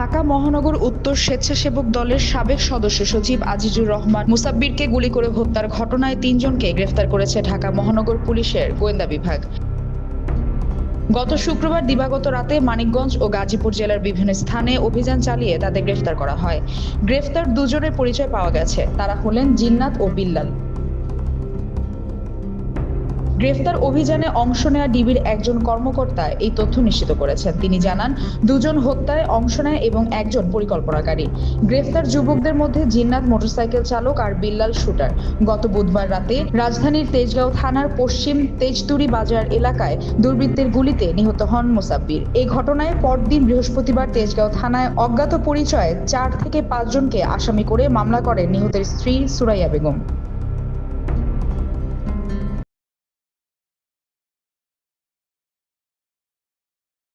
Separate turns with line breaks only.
ঢাকা মহানগর উত্তর স্বেচ্ছাসেবক দলের সাবেক সদস্য সচিব আজিজুর রহমান মুসাব্বিরকে গুলি করে হত্যার ঘটনায় তিনজনকে গ্রেফতার করেছে ঢাকা মহানগর পুলিশের গোয়েন্দা বিভাগ। গত শুক্রবার দিবাগত রাতে মানিকগঞ্জ ও গাজীপুর জেলার বিভিন্ন স্থানে অভিযান চালিয়ে তাদের গ্রেফতার করা হয়। গ্রেফতার দুজনের পরিচয় পাওয়া গেছে। তারা হলেন জিন্নাত ও বিল্লাল। গ্রেফতার অভিযানে অংশ নেওয়া ডিবির একজন কর্মকর্তা এই তথ্য নিশ্চিত করেছেন। তিনি জানান, দুজন হত্যায় অংশ নেয় এবং একজন পরিকল্পনাকারী। গ্রেফতার যুবকদের মধ্যে জিন্নাত মোটরসাইকেল চালক আর বিল্লাল শুটার। গত বুধবার রাতে রাজধানীর তেজগাঁও থানার পশ্চিম তেজতুরি বাজার এলাকায় দুর্বৃত্তের গুলিতে নিহত হন মোসাব্বির। এই ঘটনায় পরদিন বৃহস্পতিবার তেজগাঁও থানায় অজ্ঞাত পরিচয়ে চার থেকে পাঁচজনকে আসামি করে মামলা করেন নিহতের স্ত্রী সুরাইয়া বেগম।